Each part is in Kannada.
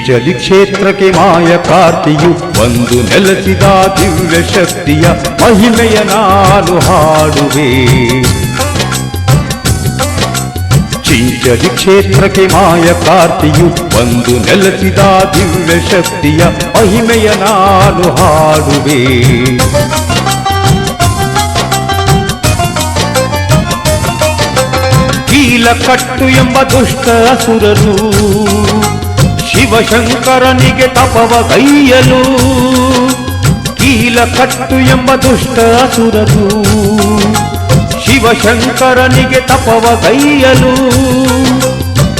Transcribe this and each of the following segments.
ಚಿಂಚಲಿ ಕ್ಷೇತ್ರಕ್ಕೆ ಮಾಯ ಕಾರ್ತಿಯು ಒಂದು ನೆಲೆಸಿದ ದಿವ್ಯ ಶಕ್ತಿಯ ಮಹಿಮೆಯ ನಾನು ಹಾಡುವೆ. ಚಿಂಚಲಿ ಕ್ಷೇತ್ರಕ್ಕೆ ಮಾಯ ಕಾರ್ತಿಯು ಒಂದು ನೆಲೆಸಿದ ದಿವ್ಯ ಶಕ್ತಿಯ ಮಹಿಮೆಯ ನಾನು ಹಾಡುವೆ. ಕೀಲಕಟ್ಟು ಎಂಬ ದುಷ್ಟ ಅಸುರನು ಶಿವಶಂಕರನಿಗೆ ತಪವ ಗೈಯಲು ಕೀಲಕಟ್ಟು ಎಂಬ ದುಷ್ಟ ಅಸುರನು. ಶಿವಶಂಕರನಿಗೆ ತಪವ ಕೈಯಲು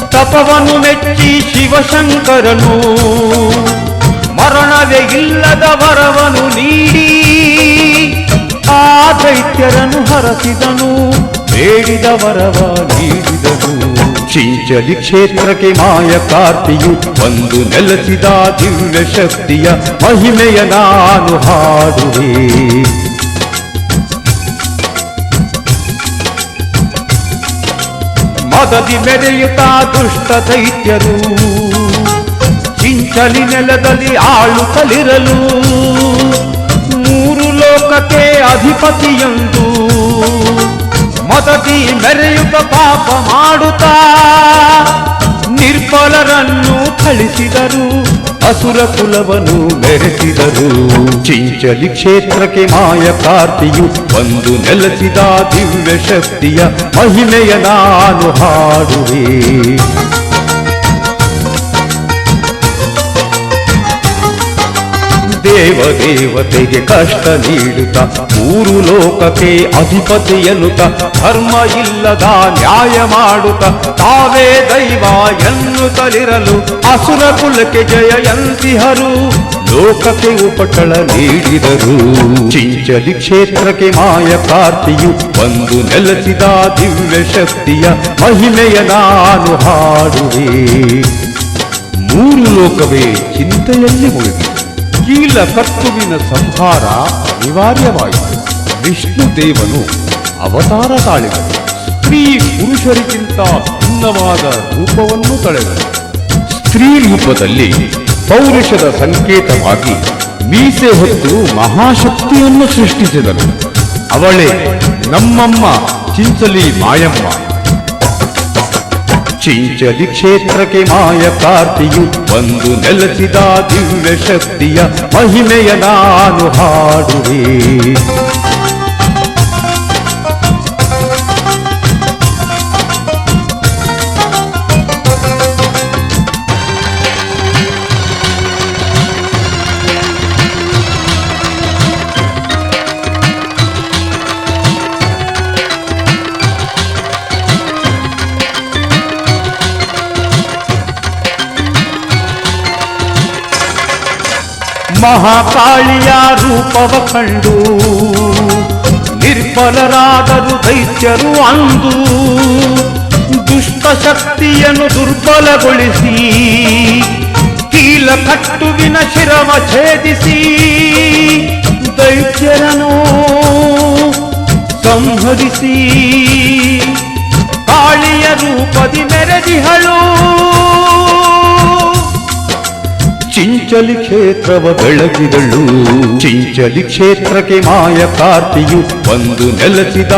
ತಪವನು ಮೆಚ್ಚಿ ಶಿವಶಂಕರನು. ಮರಣವೇ ಇಲ್ಲದ ವರವನು ನೀಡಿ ಆ ದೈತ್ಯರನ್ನು ಹರಸಿದನು. ಬೇಡಿದ ವರವ ನೀಡಿದನು. ಚಿಂಚಲಿ ಕ್ಷೇತ್ರಕ್ಕೆ ಮಾಯ ಕಾರ್ತಿಯು ಒಂದು ನೆಲೆಸಿದ ದಿವ್ಯ ಶಕ್ತಿಯ ಮಹಿಮೆಯ ನಾನು ಹಾಡುವೆ. ಮದದಿ ಮೆರೆಯುತ್ತ ದುಷ್ಟ ದೈತ್ಯರು ಚಿಂಚಲಿ ನೆಲದಲ್ಲಿ ಆಳುತ್ತಲಿರಲು ಮೂರು ಲೋಕಕ್ಕೆ ಅಧಿಪತಿಯಂದು ಮದದಿ ಮೆರೆಯುವ ಪಾಪ ಮಾಡುತ್ತಾ. ನಿರ್ಬಲರನ್ನು ಥಳಿಸಿದರು, ಅಸುರ ಕುಲವನ್ನು ಮೆರೆಸಿದರು. ಚಿಂಚಲಿ ಕ್ಷೇತ್ರಕ್ಕೆ ಮಾಯ ಕಾರ್ತಿಯು ಬಂದು ನೆಲೆಸಿದ ದಿವ್ಯ ಶಕ್ತಿಯ ಮಹಿಮೆಯ ನಾನು ಹಾಡುವೆ. ದೇವ ದೇವತೆಗೆ ಕಷ್ಟ ನೀಡುತ್ತ ಮೂರು ಲೋಕಕ್ಕೆ ಅಧಿಪತಿ ಎನ್ನುತ್ತ, ಧರ್ಮ ಇಲ್ಲದ ನ್ಯಾಯ ಮಾಡುತ್ತ, ತಾವೇ ದೈವ ಎನ್ನುತ್ತಲಿರಲು ಅಸುರ ಕುಲಕ್ಕೆ ಜಯ ಎಂತಿಹರು. ಲೋಕಕ್ಕೆ ಉಪಟಳ ನೀಡಿದರು. ಚಿಂಚಲಿ ಕ್ಷೇತ್ರಕ್ಕೆ ಮಾಯ ಕಾರ್ತಿಯು ಬಂದು ನೆಲೆಸಿದ ದಿವ್ಯ ಶಕ್ತಿಯ ಮಹಿಮೆಯ ನಾನು ಹಾಡುವೆ. ಮೂರು ಲೋಕವೇ ಚಿಂತೆಯಲ್ಲಿ ಮುಳುಗಿ. ಕೀಲ ಕರ್ತುವಿನ ಸಂಹಾರ ಅನಿವಾರ್ಯವಾಯಿತು. ವಿಷ್ಣು ದೇವನು ಅವತಾರ ತಾಳಿದನು. ಸ್ತ್ರೀ ಪುರುಷರಿಗಿಂತ ಭಿನ್ನವಾದ ರೂಪವನ್ನು ತಳೆದನು. ಸ್ತ್ರೀ ರೂಪದಲ್ಲಿ ಪೌರುಷದ ಸಂಕೇತವಾಗಿ ಮೀಸೆ ಹೊತ್ತು ಮಹಾಶಕ್ತಿಯನ್ನು ಸೃಷ್ಟಿಸಿದನು. ಅವಳೇ ನಮ್ಮಮ್ಮ ಚಿಂಚಲಿ ಮಾಯಮ್ಮ. ಚಿಂಚಲಿ ಕ್ಷೇತ್ರಕ್ಕೆ ಮಾಯ ಕಾರ್ತಿಯು ಒಂದು ನೆಲೆಸಿದ ದಿವ್ಯ ಶಕ್ತಿಯ ಮಹಿಮೆಯ ನಾನು ಹಾಡುವೆ. ಮಹಾಕಾಳಿಯ ರೂಪವ ಕಂಡು ನಿರ್ಬಲರಾದರು ದೈತ್ಯರು ಅಂದು. ದುಷ್ಟ ಶಕ್ತಿಯನ್ನು ದುರ್ಬಲಗೊಳಿಸಿ ಕೀಲ ಕಟ್ಟುವಿನ ಶಿರವ ಛೇದಿಸಿ ದೈತ್ಯರನು ಸಂಹರಿಸಿ. ಕಾಳಿಯ ರೂಪದಿ ಮೆರೆದಿಹಳು. ಚಿಂಚಲಿ ಕ್ಷೇತ್ರವ ಬೆಳಗಿದಳು. ಚಿಂಚಲಿ ಕ್ಷೇತ್ರಕ್ಕೆ ಮಾಯ ಕಾರ್ತಿಯು ಬಂದು ನೆಲೆಸಿದ